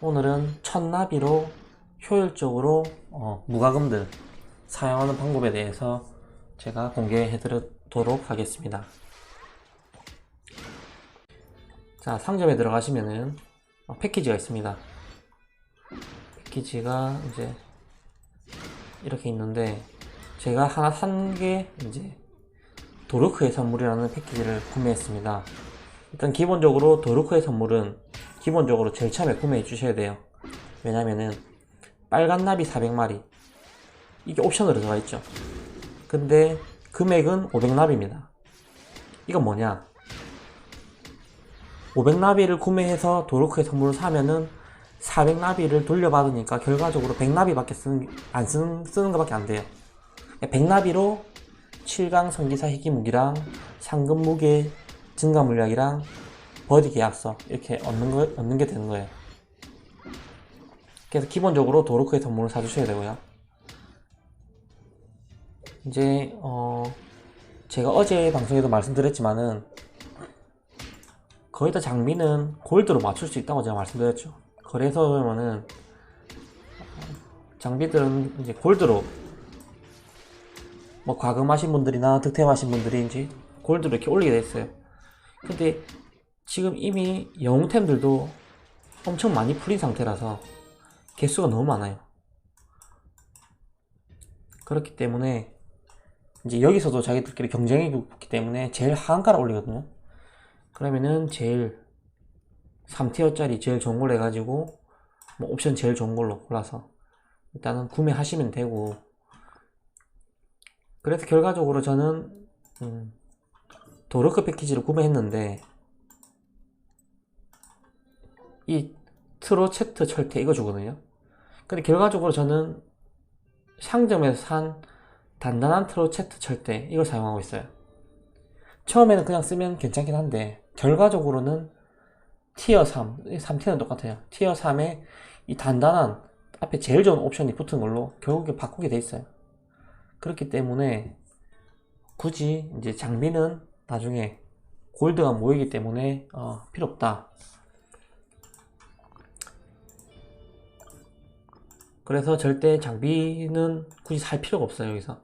오늘은 천나비로 효율적으로 어, 무과금들 사용하는 방법에 대해서 제가 공개해 드리도록 하겠습니다. 자, 상점에 들어가시면은 어, 패키지가 있습니다. 패키지가 이제 이렇게 있는데 제가 하나 산 게 이제 도르크의 선물이라는 패키지를 구매했습니다. 일단 기본적으로 도르크의 선물은 기본적으로 제일 처음에 구매해 주셔야 돼요. 왜냐면은 빨간 나비 400마리 이게 옵션으로 들어가 있죠. 근데 금액은 500나비입니다. 이건 뭐냐? 500나비를 구매해서 도르크의 선물을 사면은 400나비를 돌려받으니까 결과적으로 100나비밖에 쓰는 안 쓰는 쓰는 것밖에 안 돼요. 100나비로 7강 성기사 희귀 무기랑 상금 무게 증가 물약이랑 버디 계약서 이렇게 얻는 거 얻는 게 되는 거예요. 그래서 기본적으로 도르크의 선물을 사주셔야 되고요. 이제 어 제가 어제 방송에도 말씀드렸지만은 거의 다 장비는 골드로 맞출 수 있다고 제가 말씀드렸죠. 그래서 보면은 장비들은 이제 골드로 뭐 과금하신 분들이나 득템하신 분들이 이제 골드로 이렇게 올리게 돼 있어요. 근데 지금 이미 영웅템들도 엄청 많이 풀린 상태라서 개수가 너무 많아요. 그렇기 때문에 이제 여기서도 자기들끼리 경쟁이 붙기 때문에 제일 하한가를 올리거든요. 그러면은 제일 3티어짜리 제일 좋은 걸로 해가지고 뭐 옵션 제일 좋은 걸로 골라서 일단은 구매하시면 되고 그래서 결과적으로 저는 음, 도르크 패키지를 구매했는데 이 트로체트 철퇴 이거 주거든요. 근데 결과적으로 저는 상점에서 산 단단한 트로체트 철퇴 이걸 사용하고 있어요. 처음에는 그냥 쓰면 괜찮긴 한데 결과적으로는 티어 3, 3티어는 똑같아요. 티어 3에 이 단단한 앞에 제일 좋은 옵션이 붙은 걸로 결국에 바꾸게 돼 있어요. 그렇기 때문에 굳이 이제 장비는 나중에 골드가 모이기 때문에 어, 필요 없다. 그래서 절대 장비는 굳이 살 필요가 없어요 여기서.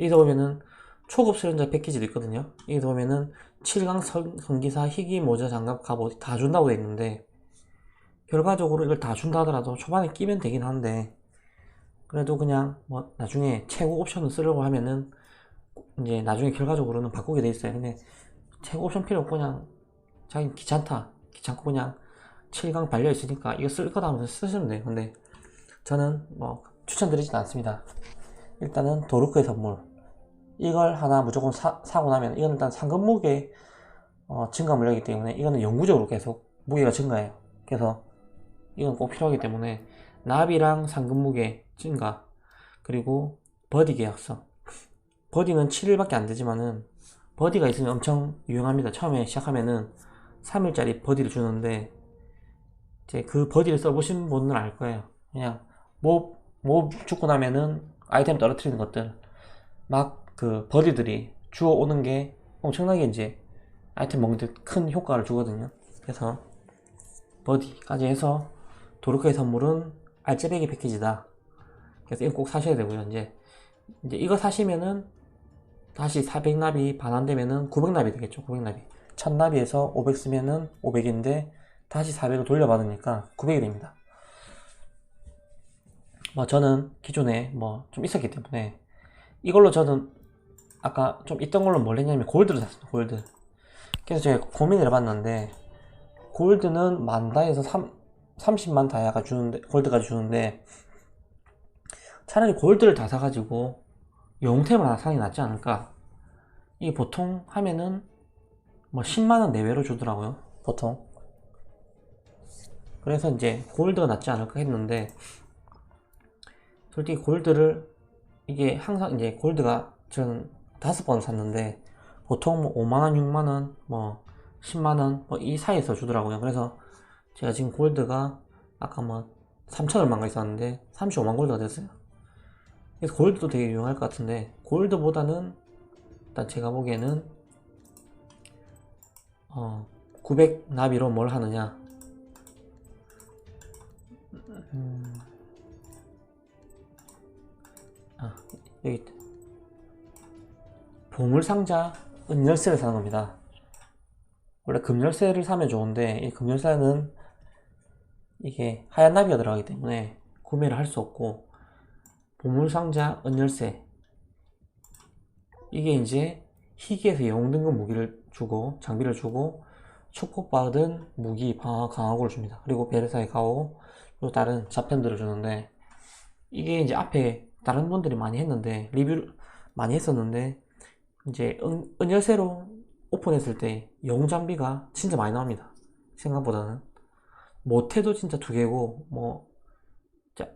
여기서 보면은 초급 수련자 패키지도 있거든요. 여기서 보면은 7강 선- 선기사 희귀 모자 장갑 갑옷 다 준다고 돼 있는데 결과적으로 이걸 다 준다 하더라도 초반에 끼면 되긴 한데 그래도 그냥 뭐 나중에 최고 옵션을 쓰려고 하면은 이제 나중에 결과적으로는 바꾸게 돼 있어요. 근데 최고 옵션 필요 없고 그냥 자기 귀찮다. 귀찮고 그냥 7강 발려 있으니까 이거 쓸 거다 하면서 쓰시면 돼요. 근데 저는 뭐 추천드리진 않습니다. 일단은 도르크의 선물 이걸 하나 무조건 사, 사고 나면 이건 일단 상금 무게 어, 증가 물량이기 때문에 이거는 영구적으로 계속 무게가 증가해요. 그래서 이건 꼭 필요하기 때문에 나비랑 상금 무게 증가 그리고 버디 계약서 버디는 7일밖에 안 되지만은 버디가 있으면 엄청 유용합니다. 처음에 시작하면은 3일짜리 버디를 주는데 이제 그 버디를 써보신 분은 알 거예요. 그냥 몹, 몹 죽고 나면은 아이템 떨어뜨리는 것들 막 그 버디들이 주워 오는 게 엄청나게 이제 아이템 먹는 데 큰 효과를 주거든요. 그래서 버디까지 해서 도르크의 선물은 알짜배기 패키지다. 그래서 이거 꼭 사셔야 되고요. 이제 이제 이거 사시면은 다시 400나비 반환되면은 900나비 되겠죠. 900나비. 1000나비에서 500 쓰면은 500인데 다시 400을 돌려받으니까 900이 됩니다. 뭐 저는 기존에 뭐 좀 있었기 때문에 이걸로 저는 아까 좀 있던 걸로 뭘 했냐면 골드를 샀어요 골드. 그래서 제가 고민을 해봤는데 골드는 만다에서 3, 30만 다이아가 주는데 골드가 주는데 차라리 골드를 다 사가지고 영템을 하나 사는 게 낫지 않을까? 이게 보통 하면은 뭐 10만원 내외로 주더라고요 보통. 그래서 이제 골드가 낫지 않을까 했는데 솔직히 골드를 이게 항상 이제 골드가 저는 다섯 번 샀는데 보통 뭐 5만원, 6만원, 뭐 10만원 뭐 이 사이에서 주더라고요. 그래서 제가 지금 골드가 아까 뭐 3천 얼마가 있었는데 35만 골드가 됐어요. 그래서 골드도 되게 유용할 것 같은데 골드보다는 일단 제가 보기에는 어 900 나비로 뭘 하느냐 음. 아, 여기. 보물상자 은열쇠를 사는 겁니다. 원래 금열쇠를 사면 좋은데 이 금열쇠는 이게 하얀 나비가 들어가기 때문에 구매를 할 수 없고 보물상자 은열쇠 이게 이제 희귀에서 영웅 등급 무기를 주고 장비를 주고 축복받은 무기 방어 강화구를 줍니다. 그리고 베르사의 가오 또 다른 자편들을 주는데 이게 이제 앞에 다른 분들이 많이 했는데 리뷰를 많이 했었는데 이제 은, 은열쇠로 오픈했을 때 영웅 장비가 진짜 많이 나옵니다. 생각보다는 못해도 진짜 두 개고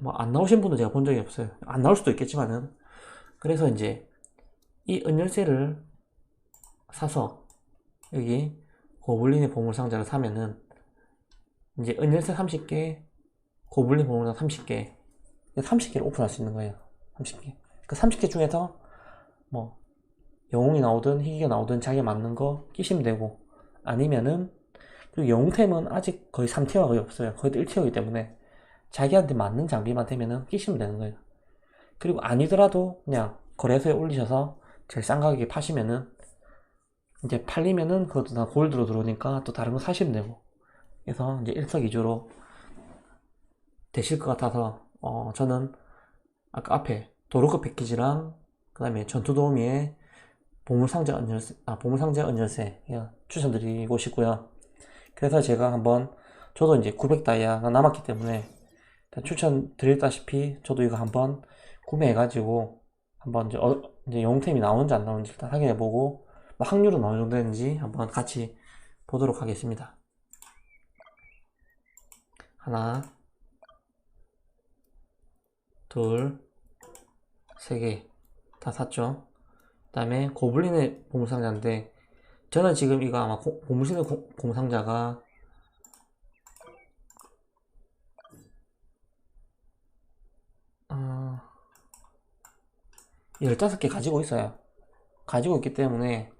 뭐안 나오신 분도 제가 본 적이 없어요. 안 나올 수도 있겠지만은 그래서 이제 이 은열쇠를 사서 여기 고블린의 보물상자를 사면은 이제 은열쇠 30개, 고블린 보물상자 30개, 30개를 오픈할 수 있는 거예요. 30개. 그 30개 중에서 뭐 영웅이 나오든 희귀가 나오든 자기가 맞는 거 끼시면 되고 아니면은 그리고 영웅템은 아직 거의 3티어가 거의 없어요. 거의 1티어이기 때문에 자기한테 맞는 장비만 되면은 끼시면 되는 거예요. 그리고 아니더라도 그냥 거래소에 올리셔서 제일 싼 가격에 파시면은 이제 팔리면은 그것도 다 골드로 들어오니까 또 다른 거 사시면 되고 그래서 이제 일석이조로 되실 것 같아서 어 저는 아까 앞에 도로급 패키지랑 그 다음에 전투도우미의 보물상자 은열쇠 아 보물상자 그냥 추천드리고 싶고요 그래서 제가 한번 저도 이제 900다이아가 남았기 때문에 추천드렸다시피 저도 이거 한번 구매해가지고 한번 이제, 어, 이제 영웅템이 나오는지 안 나오는지 일단 확인해보고 뭐 확률은 어느 정도 되는지 한번 같이 보도록 하겠습니다. 하나, 둘, 세 개 다 샀죠. 그 다음에 고블린의 보물상자인데 저는 지금 이거 아마 고, 보물신의 고- 공상자가 어, 15개 가지고 있어요. 가지고 있기 때문에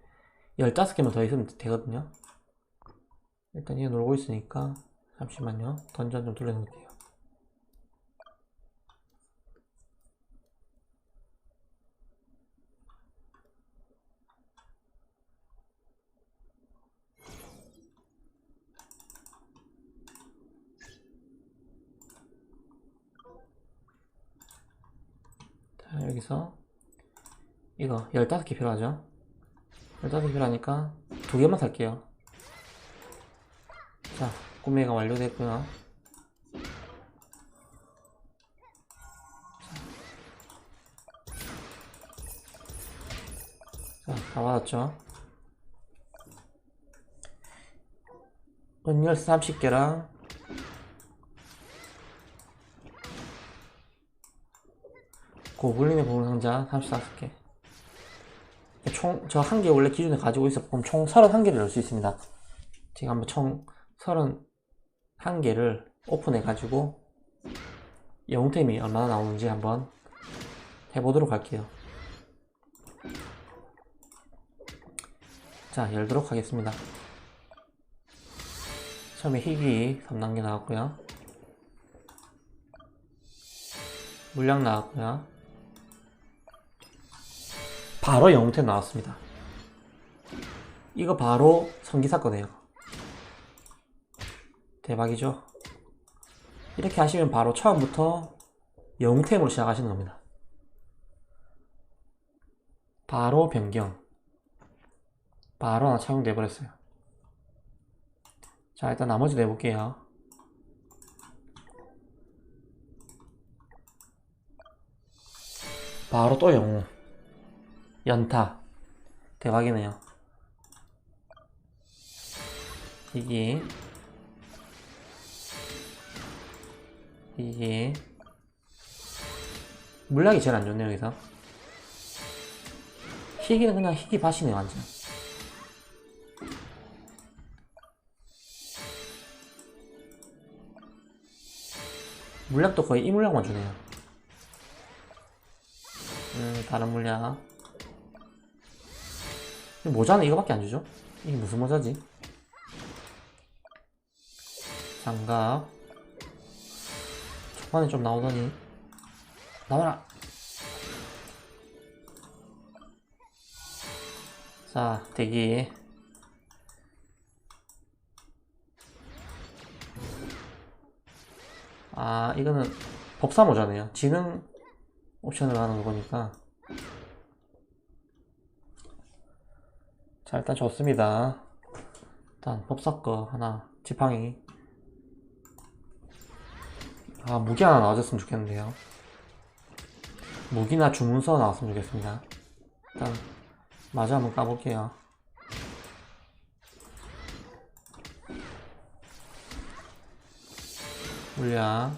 15개만 더 있으면 되거든요. 일단 얘 놀고 있으니까 잠시만요. 던전 좀 돌려놓을게요. 자, 여기서 이거 15개 필요하죠? 15개 필요하니까 두 개만 살게요. 자, 구매가 완료됐고요. 자, 다 받았죠? 은열쇠 30개랑 고블린의 보물 상자 35개 총, 저 한 개 원래 기준에 가지고 있었고, 총 31개를 넣을 수 있습니다. 지금 한번 총 31개를 오픈해 가지고, 영웅템이 얼마나 나오는지 한번 해보도록 할게요. 자, 열도록 하겠습니다. 처음에 희귀 3단계 나왔고요. 물량 나왔고요. 바로 영웅템 나왔습니다. 이거 바로 성기사 거네요. 대박이죠? 이렇게 하시면 바로 처음부터 영웅템으로 시작하시는 겁니다. 바로 변경. 바로 하나 착용돼 버렸어요. 자, 일단 나머지 내볼게요. 바로 또 영웅. 연타. 대박이네요. 이게. 이게. 물약이 제일 안 좋네요 여기서. 희귀는 그냥 희귀 밭이네 완전. 물약도 거의 이 물약만 주네요. 음 다른 물약 모자는 이거밖에 안 주죠? 이게 무슨 모자지? 장갑. 초반에 좀 나오더니. 나와라! 자 대기. 아 이거는 법사 모자네요. 지능 옵션으로 하는 거니까 자 일단 좋습니다. 일단 법사 거 하나 지팡이. 아 무기 하나 나와줬으면 좋겠는데요. 무기나 주문서 나왔으면 좋겠습니다. 일단 마저 한번 까볼게요. 물량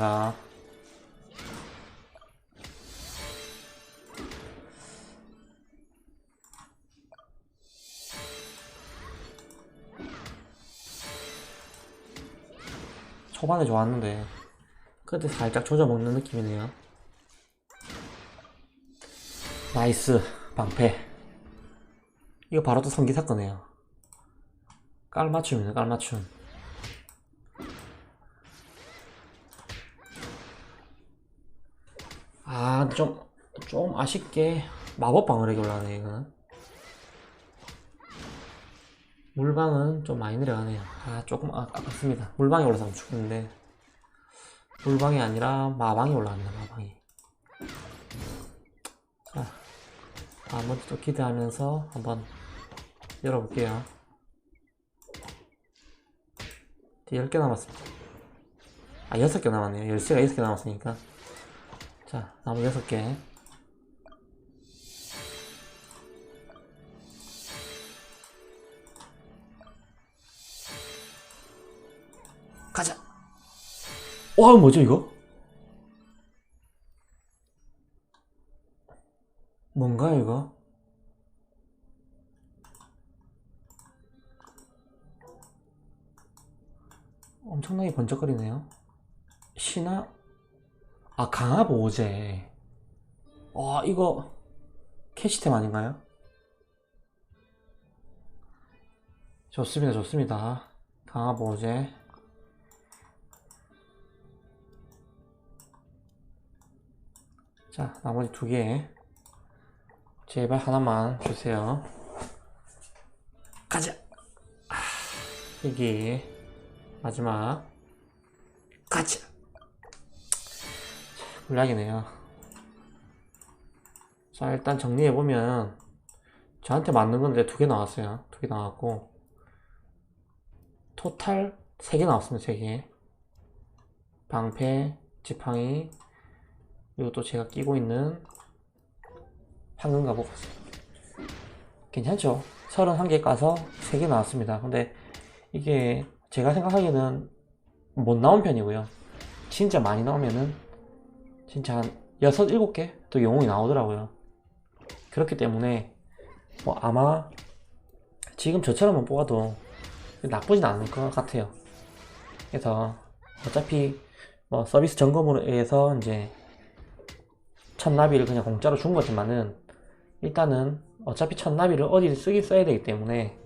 상가 초반에 좋았는데 그때 살짝 조져먹는 느낌이네요. 나이스 방패. 이거 바로 또 성기사 거네요. 깔맞춤이네 깔맞춤 아, 좀, 좀 아쉽게 마법 방어력이 올라가네, 이거는. 물방은 좀 많이 내려가네요. 아, 조금 아, 아깝습니다. 물방이 올라가면 죽는데. 물방이 아니라 마방이 올라갑니다, 마방이. 자, 나머지 또 기대하면서 한번 열어볼게요. 이제 10개 남았습니다. 아, 6개 남았네요. 13가 6개 남았으니까. 자, 나무 6개. 가자! 와, 뭐죠, 이거? 뭔가요, 이거? 엄청나게 번쩍거리네요. 신화? 아, 오제. 와, 이거 캐시템 아닌가요? 좋습니다, 좋습니다. 오제. 자, 나머지 두 개. 제발 하나만 주세요. 가자! 아, 여기. 마지막. 가자! 불량이네요. 자, 일단 정리해보면, 저한테 맞는 건데 두 개 나왔어요. 두 개 나왔고, 토탈 세 개 나왔습니다, 세 개. 방패, 지팡이, 그리고 또 제가 끼고 있는 황금 갑옷. 괜찮죠? 31개 까서 3개 나왔습니다. 근데 이게 제가 생각하기에는 못 나온 편이고요. 진짜 많이 나오면은 진짜 한 6, 7개 또 영웅이 나오더라고요. 그렇기 때문에 뭐 아마 지금 저처럼만 뽑아도 나쁘진 않을 것 같아요. 그래서 어차피 뭐 서비스 점검으로 해서 이제 천나비를 그냥 공짜로 준 거지만은 일단은 어차피 천나비를 어디 쓰긴 써야 되기 때문에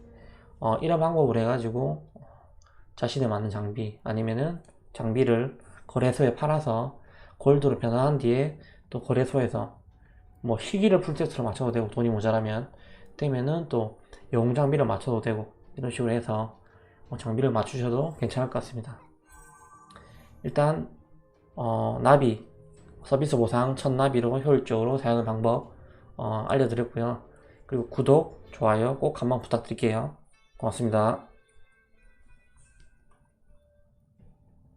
어, 이런 방법을 해가지고 자신에 맞는 장비 아니면은 장비를 거래소에 팔아서 골드로 변환한 뒤에 또 거래소에서 뭐 희귀를 풀세트로 맞춰도 되고 돈이 모자라면 되면은 또 영웅 장비를 맞춰도 되고 이런 식으로 해서 어, 장비를 맞추셔도 괜찮을 것 같습니다. 일단 어, 나비 서비스 보상 첫 나비로 효율적으로 사용하는 방법 어, 알려드렸고요. 그리고 구독, 좋아요 꼭 한번 부탁드릴게요. 고맙습니다.